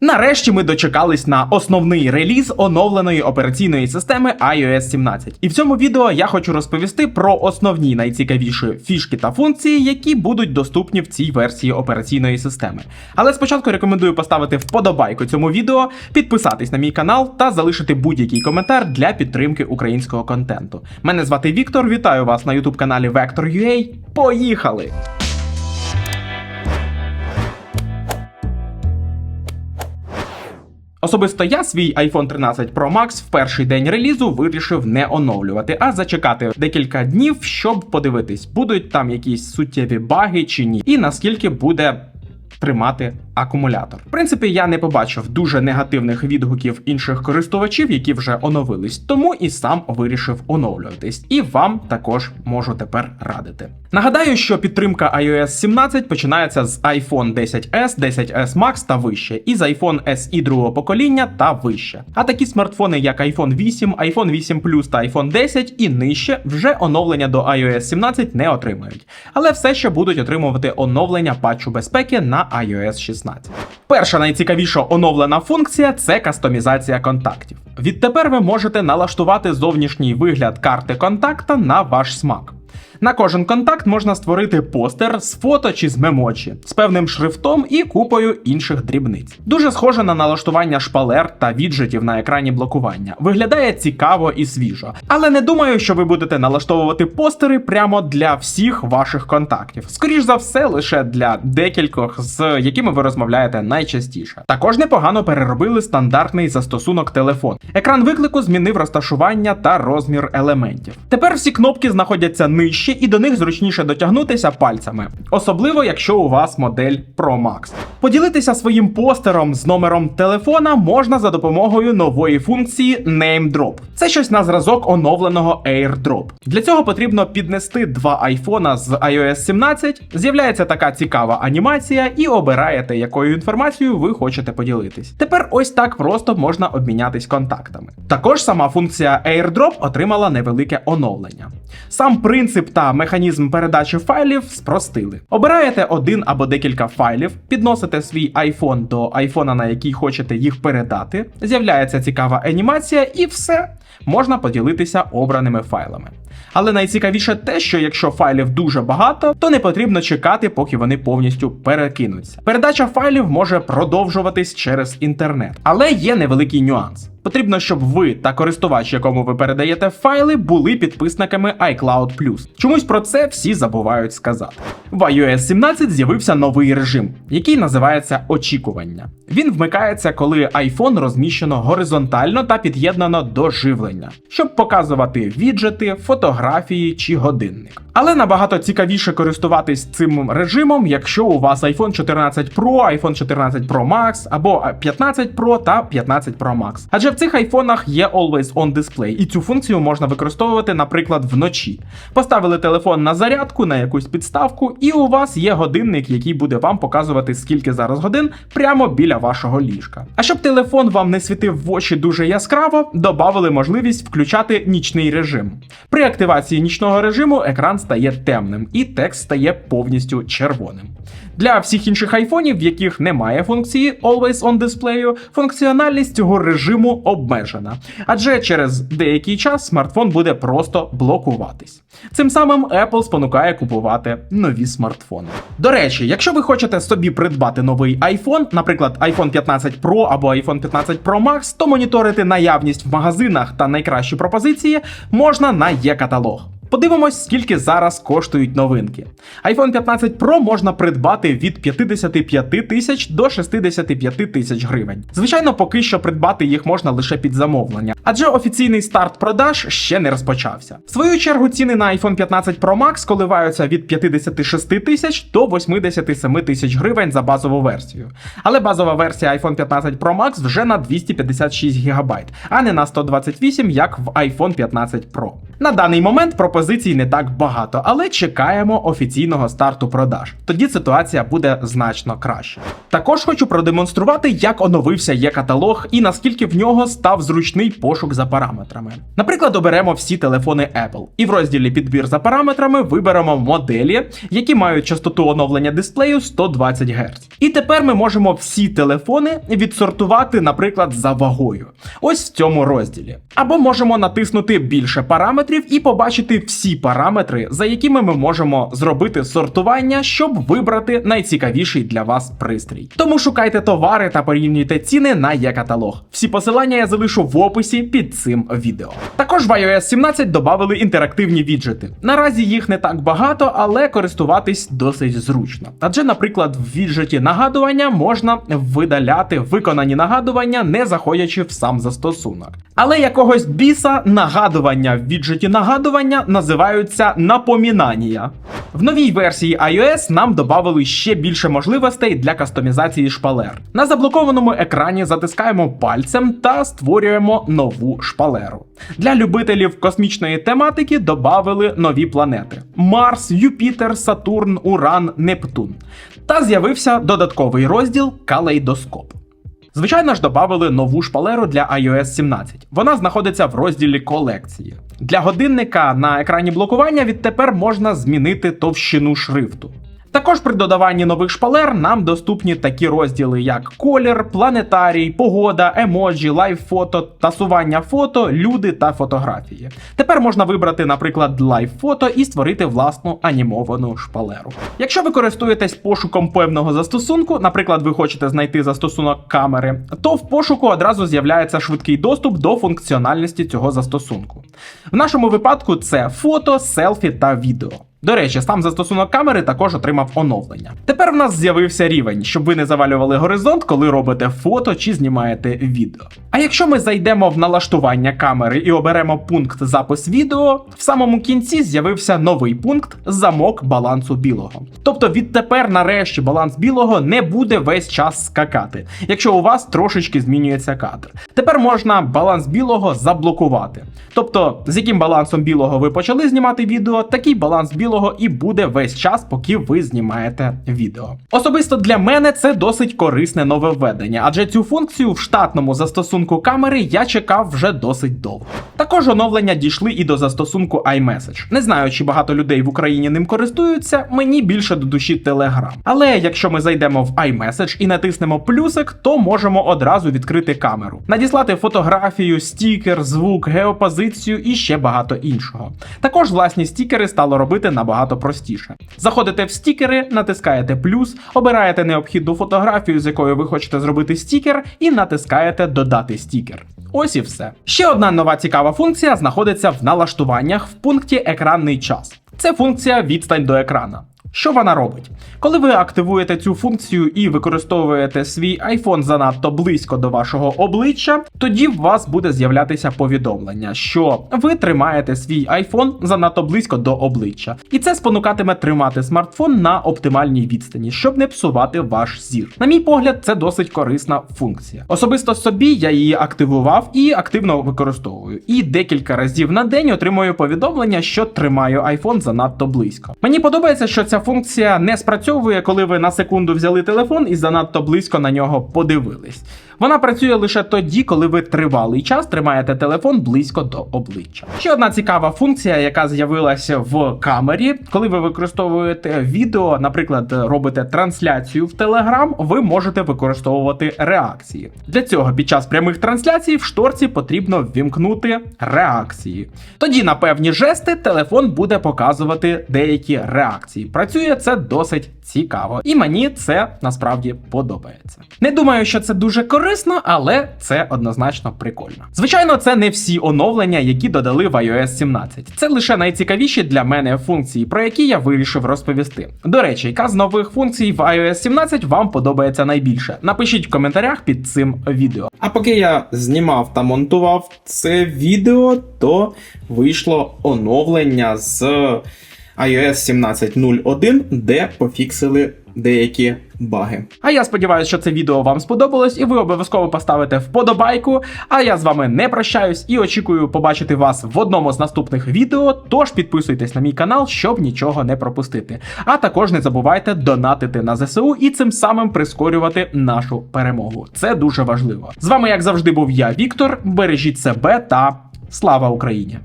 Нарешті ми дочекались на основний реліз оновленої операційної системи iOS 17. І в цьому відео я хочу розповісти про основні найцікавіші фішки та функції, які будуть доступні в цій версії операційної системи. Але спочатку рекомендую поставити вподобайку цьому відео, підписатись на мій канал та залишити будь-який коментар для підтримки українського контенту. Мене звати Віктор, вітаю вас на youtube каналі Vector.ua. Поїхали! Особисто я свій iPhone 13 Pro Max в перший день релізу вирішив не оновлювати, а зачекати декілька днів, щоб подивитись, будуть там якісь суттєві баги чи ні, і наскільки буде тримати акумулятор. В принципі, я не побачив дуже негативних відгуків інших користувачів, які вже оновились, тому і сам вирішив оновлюватись. І вам також можу тепер радити. Нагадаю, що підтримка iOS 17 починається з iPhone 10s, 10s Max та вище, і з iPhone SE другого покоління та вище. А такі смартфони, як iPhone 8, iPhone 8 Plus та iPhone 10 і нижче, вже оновлення до iOS 17 не отримають, але все ще будуть отримувати оновлення патчу безпеки на iOS 16. Перша найцікавіша оновлена функція це кастомізація контактів. Відтепер ви можете налаштувати зовнішній вигляд карти контакта на ваш смак. На кожен контакт можна створити постер з фото чи з мемочі, з певним шрифтом і купою інших дрібниць. Дуже схоже на налаштування шпалер та віджитів на екрані блокування. Виглядає цікаво і свіжо. Але не думаю, що ви будете налаштовувати постери прямо для всіх ваших контактів. Скоріш за все, лише для декількох, з якими ви розмовляєте найчастіше. Також непогано переробили стандартний застосунок телефон. Екран виклику змінив розташування та розмір елементів. Тепер всі кнопки знаходяться нижче і до них зручніше дотягнутися пальцями, особливо якщо у вас модель Pro Max. Поділитися своїм постером з номером телефона можна за допомогою нової функції Name Drop. Це щось на зразок оновленого AirDrop. Для цього потрібно піднести два айфона з iOS 17. З'являється така цікава анімація, і обираєте, якою інформацією ви хочете поділитись. Тепер ось так просто можна обмінятись контактами. Також сама функція AirDrop отримала невелике оновлення. Сам принцип та механізм передачі файлів спростили. Обираєте один або декілька файлів, підносите свій iPhone до айфона, на який хочете їх передати. З'являється цікава анімація, і все можна поділитися обраними файлами. Але найцікавіше те, що якщо файлів дуже багато, то не потрібно чекати, поки вони повністю перекинуться. Передача файлів може продовжуватись через інтернет, але є невеликий нюанс. Потрібно, щоб ви та користувач, якому ви передаєте файли, були підписниками iCloud+. Чомусь про це всі забувають сказати. В iOS 17 з'явився новий режим, який називається очікування. Він вмикається, коли iPhone розміщено горизонтально та під'єднано до живлення, щоб показувати віджети, фотографії чи годинник. Але набагато цікавіше користуватись цим режимом, якщо у вас iPhone 14 Pro, iPhone 14 Pro Max або 15 Pro та 15 Pro Max. Адже в цих айфонах є Always On Display, і цю функцію можна використовувати, наприклад, вночі. Поставили телефон на зарядку, на якусь підставку, і у вас є годинник, який буде вам показувати, скільки зараз годин прямо біля вашого ліжка. А щоб телефон вам не світив в очі дуже яскраво, додали можливість включати нічний режим. При активації нічного режиму екран стає темним і текст стає повністю червоним. Для всіх інших айфонів, в яких немає функції Always On Display, функціональність цього режиму обмежена, адже через деякий час смартфон буде просто блокуватись. Цим самим Apple спонукає купувати нові смартфони. До речі, якщо ви хочете собі придбати новий iPhone, наприклад, iPhone 15 Pro або iPhone 15 Pro Max, то моніторити наявність в магазинах та найкращі пропозиції можна на є-каталог. Подивимось, скільки зараз коштують новинки. iPhone 15 Pro можна придбати від 55 тисяч до 65 тисяч гривень. Звичайно, поки що придбати їх можна лише під замовлення, адже офіційний старт продаж ще не розпочався. В свою чергу ціни на iPhone 15 Pro Max коливаються від 56 тисяч до 87 тисяч гривень за базову версію. Але базова версія iPhone 15 Pro Max вже на 256 ГБ, а не на 128, як в iPhone 15 Pro. На даний момент пропозицій не так багато, але чекаємо офіційного старту продаж. Тоді ситуація буде значно краще. Також хочу продемонструвати, як оновився є каталог і наскільки в нього став зручний пошук за параметрами. Наприклад, оберемо всі телефони Apple, і в розділі підбір за параметрами виберемо моделі, які мають частоту оновлення дисплею 120 Гц. І тепер ми можемо всі телефони відсортувати, наприклад, за вагою. Ось в цьому розділі. Або можемо натиснути більше параметрів і побачити всі параметри, за якими ми можемо зробити сортування, щоб вибрати найцікавіший для вас пристрій. Тому шукайте товари та порівнюйте ціни на є-каталог. Всі посилання я залишу в описі під цим відео. Також в iOS 17 додали інтерактивні віджити. Наразі їх не так багато, але користуватись досить зручно. Адже, наприклад, в віджеті нагадування можна видаляти виконані нагадування, не заходячи в сам застосунок. Але якогось біса нагадування в віджеті нагадування називаються напомінання. В новій версії iOS нам додали ще більше можливостей для кастомізації шпалер. На заблокованому екрані затискаємо пальцем та створюємо нову шпалеру. Для любителів космічної тематики додали нові планети: Марс, Юпітер, Сатурн, Уран, Нептун. Та з'явився додатковий розділ Калейдоскоп. Звичайно ж, додали нову шпалеру для iOS 17. Вона знаходиться в розділі колекції. Для годинника на екрані блокування відтепер можна змінити товщину шрифту. Також при додаванні нових шпалер нам доступні такі розділи, як колір, планетарій, погода, емоджі, лайв-фото, тасування фото, люди та фотографії. Тепер можна вибрати, наприклад, лайв-фото і створити власну анімовану шпалеру. Якщо ви користуєтесь пошуком певного застосунку, наприклад, ви хочете знайти застосунок камери, то в пошуку одразу з'являється швидкий доступ до функціональності цього застосунку. В нашому випадку це фото, селфі та відео. До речі, сам застосунок камери також отримав оновлення. Тепер в нас з'явився рівень, щоб ви не завалювали горизонт, коли робите фото чи знімаєте відео. А якщо ми зайдемо в налаштування камери і оберемо пункт запис відео, в самому кінці з'явився новий пункт замок балансу білого. Тобто відтепер, нарешті, баланс білого не буде весь час скакати, якщо у вас трошечки змінюється кадр. Тепер можна баланс білого заблокувати. Тобто, з яким балансом білого ви почали знімати відео, такий баланс білого і буде весь час, поки ви знімаєте відео. Особисто для мене це досить корисне нововведення, адже цю функцію в штатному застосунку камери я чекав вже досить довго. Також оновлення дійшли і до застосунку iMessage. Не знаю, чи багато людей в Україні ним користуються, мені більше до душі Telegram. Але якщо ми зайдемо в iMessage і натиснемо плюсик, то можемо одразу відкрити камеру, надіслати фотографію, стікер, звук, геопозицію і ще багато іншого. Також власні стікери стало робити набагато простіше. Заходите в стікери, натискаєте плюс, обираєте необхідну фотографію, з якою ви хочете зробити стікер, і натискаєте Додати стікер. Ось і все. Ще одна нова цікава функція знаходиться в налаштуваннях в пункті Екранний час. Це функція відстань до екрана. Що вона робить? Коли ви активуєте цю функцію і використовуєте свій iPhone занадто близько до вашого обличчя, тоді в вас буде з'являтися повідомлення, що ви тримаєте свій iPhone занадто близько до обличчя, і це спонукатиме тримати смартфон на оптимальній відстані, щоб не псувати ваш зір. На мій погляд, це досить корисна функція. Особисто собі я її активував і активно використовую. І декілька разів на день отримую повідомлення, що тримаю iPhone занадто близько. Мені подобається, що ця функція не спрацьовує, коли ви на секунду взяли телефон і занадто близько на нього подивились. Вона працює лише тоді, коли ви тривалий час тримаєте телефон близько до обличчя. Ще одна цікава функція, яка з'явилася в камері, коли ви використовуєте відео, наприклад, робите трансляцію в Telegram, ви можете використовувати реакції. Для цього під час прямих трансляцій в шторці потрібно ввімкнути реакції. Тоді на певні жести телефон буде показувати деякі реакції. Працює це досить цікаво, і мені це насправді подобається. Не думаю, що це дуже корисно, але це однозначно прикольно. Звичайно, це не всі оновлення, які додали в iOS 17. Це лише найцікавіші для мене функції, про які я вирішив розповісти. До речі, яка з нових функцій в iOS 17 вам подобається найбільше? Напишіть в коментарях під цим відео. А поки я знімав та монтував це відео, то вийшло оновлення з iOS 17.01, де пофіксили деякі баги. А я сподіваюся, що це відео вам сподобалось, і ви обов'язково поставите вподобайку. А я з вами не прощаюсь і очікую побачити вас в одному з наступних відео. Тож підписуйтесь на мій канал, щоб нічого не пропустити. А також не забувайте донатити на ЗСУ і цим самим прискорювати нашу перемогу. Це дуже важливо. З вами, як завжди, був я, Віктор. Бережіть себе та слава Україні!